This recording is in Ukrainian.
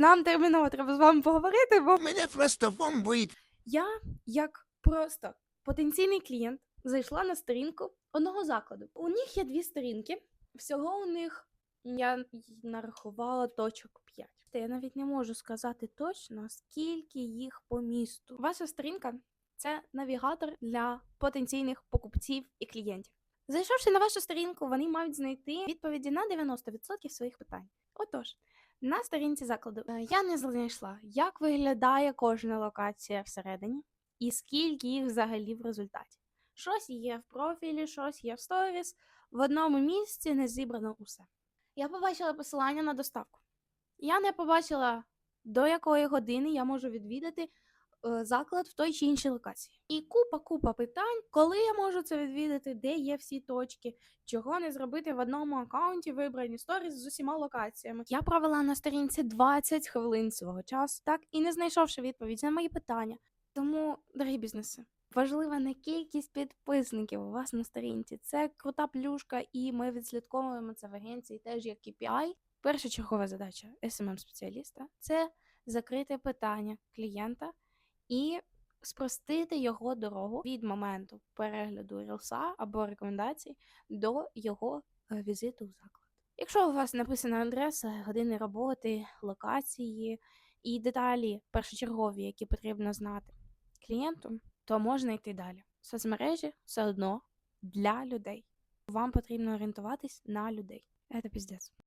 нам терміново треба з вами поговорити, бо Мене просто бомбить. я, як просто потенційний клієнт, зайшла на сторінку одного закладу. У них є дві сторінки. Всього у них я нарахувала точок 5. Та я навіть не можу сказати точно, скільки їх по місту. Ваша сторінка це навігатор для потенційних покупців і клієнтів. Зайшовши на вашу сторінку, вони мають знайти відповіді на 90% своїх питань. Отож, на сторінці закладу е, я не знайшла, як виглядає кожна локація всередині і скільки їх взагалі в результаті. Щось є в профілі, щось є в сторіс. В одному місці не зібрано усе. Я побачила посилання на доставку. Я не побачила, до якої години я можу відвідати заклад в той чи іншій локації. І купа-купа питань, коли я можу це відвідати, де є всі точки, чого не зробити в одному аккаунті вибрані сторіс з усіма локаціями. Я провела на сторінці 20 хвилин свого часу, так і не знайшовши відповідь на мої питання. Тому, дорогі бізнеси, важлива не кількість підписників у вас на сторінці. Це крута плюшка, і ми відслідковуємо це в агенції теж як KPI. Першочергова задача smm спеціаліста це закрити питання клієнта і спростити його дорогу від моменту перегляду рілса або рекомендацій до його е, візиту в заклад. Якщо у вас написана адреса, години роботи, локації і деталі першочергові, які потрібно знати клієнту, то можна йти далі. Соцмережі все одно для людей. Вам потрібно орієнтуватись на людей. Це піздець.